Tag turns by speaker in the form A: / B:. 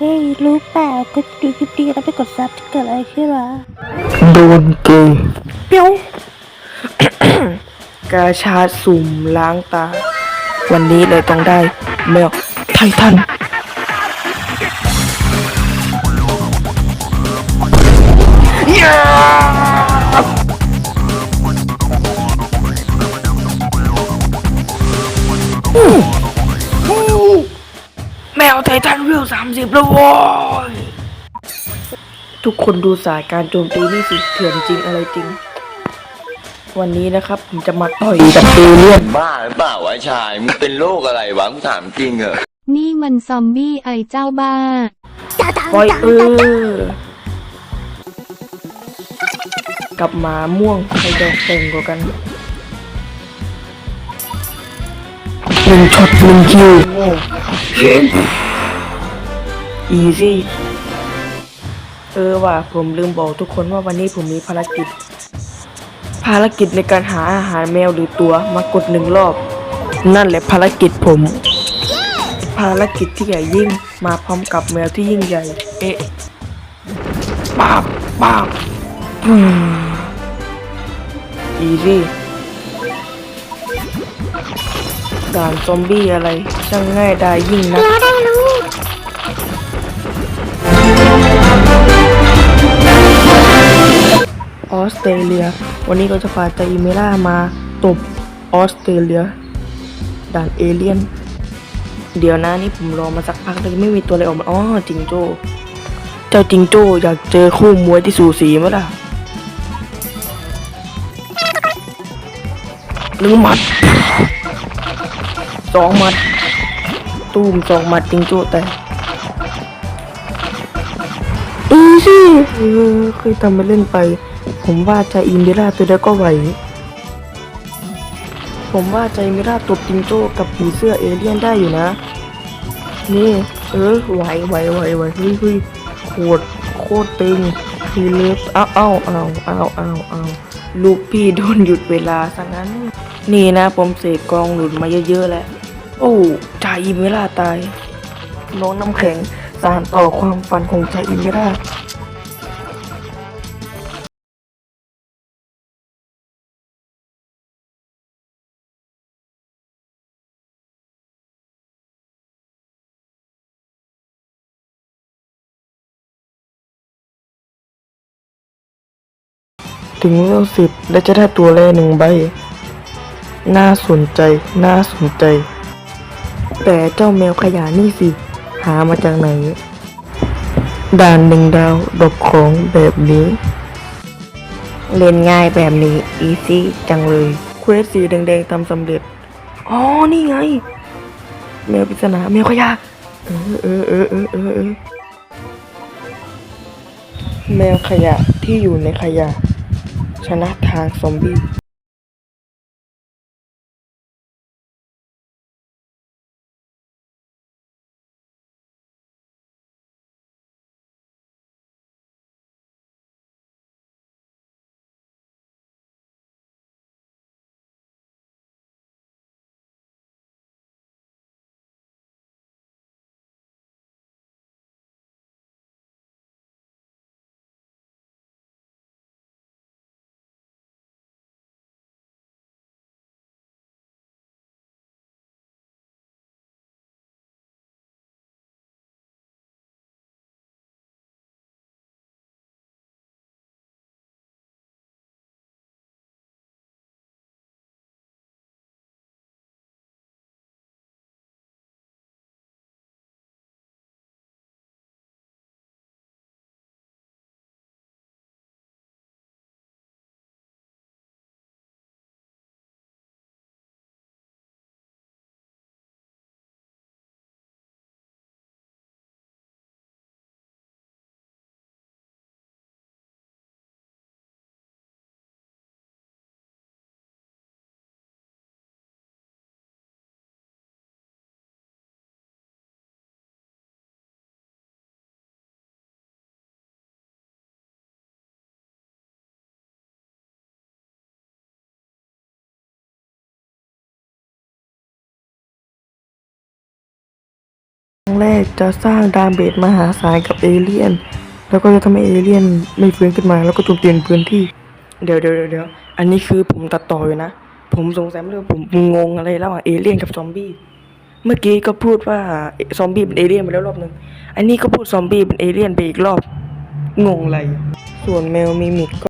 A: เฮ้ยรู้เปล่าก็ดูคลิปดีแล้วไปกดซับจะเกิดอะไรขึ้นวะ
B: โดนเกย์
A: เปียว
B: กาชาดสุ่มล้างตา วันนี้เลยต้องได้แมวไททันแม ไททันวิวสามสิบแล้วโว้ยทุกคนดูสายการโจมตีนี่สิเถื่อนจริงอะไรจริง วันนี้นะครับ ผมจะมาต่อยกับเอเลี่ยน
C: บ้าหรือเปล่าวะชายมึงเป็นโรคอะไรวะกูถามจริงเหรอ
D: นี่มันซอมบี้ไอเจ้าบ้า
B: ไฟเออร์กับหมาม่วงใครจะเก่งกว่ากันหนึ่งช็อตหนึ่งคิว อีซี่เออว่ะผมลืมบอกทุกคนว่าวันนี้ผมมีภารกิจ ภารกิจในการหาอาหารแมวหรือตัวมากดหนึ่งรอบ นั่นแหละภารกิจผม ภารกิจที่ใหญ่ยิ่งมาพร้อมกับแมวที่ยิ่งใหญ่ เอ๊ะปาบปาบอืมอีซี่ด่านซอมบี้อะไรช่างง่ายดายยิ่งนัก เตรเลีย วันนี้ก็จะพาใจอิเมล่ามาตบออสเตรเลียด่านเอเลียน เดี๋ยวนะนี่ผมรอมาสักพักแต่ยังไม่มีตัวอะไรออกมาอ๋อจิงโจ้ เจ้าจิงโจ้อยากเจอคู่มวยที่สูสีไหมล่ะหนึ่งหมัดสองหมัด ตูมสองหมัดจิงโจ้แต่อีซี่เออเคยทำมาเล่นไป ผมว่าใจอินดล่าตัวเดียวก็ไหว ผมว่าใจมิราตบจิงโจ้กับผีเสื้อเอเลี่ยนได้อยู่นะ นี่ เออไหวไหวไหวไหวเฮ้ยเฮ้ยโคตรโคตรตึงพีเลิฟอ้าวอ้าวอ้าวอ้าวอ้าวอ้าวลูกพี่โดนหยุดเวลาซะงั้น นี่นะผมเสกกองหลุดมาเยอะๆแล้ว โอ้ใจอิมิราตาย น้องน้ำแข็งสานต่อความฝันของใจอิมิรา ถึงเวลสิบและจะได้ตัวแรกหนึ่งใบ น่าสนใจ น่าสนใจ แต่เจ้าแมวขยะนี่สิ หามาจากไหน ด่านหนึ่งดาวดอกของแบบนี้ เล่นง่ายแบบนี้ อีซี่จังเลย เควสสีแดงๆทำสำเร็จ อ๋อ นี่ไง แมวปริศนาแมวขยะ เออเออเออเออเออเออแมวขยะที่อยู่ในขยะ ชนะทางซอมบี้ จะสร้างดามเบจมหาศาลกับเอเลี่ยน แล้วก็จะทำให้เอเลี่ยนไม่ฟื้นขึ้นมาแล้วก็โจมตีพื้นที่ เดี๋ยวเดี๋ยวเดี๋ยวอันนี้คือผมตัดต่ออยู่นะ ผมสงสัยไม่รู้ผมงงอะไรระหว่างเอเลี่ยนกับซอมบี้เมื่อกี้ก็พูดว่าซอมบี้เป็นเอเลี่ยนไปแล้วรอบหนึ่งอันนี้ก็พูดซอมบี้เป็นเอเลี่ยนไปอีกรอบงงอะไรส่วนแมวมิมิกก็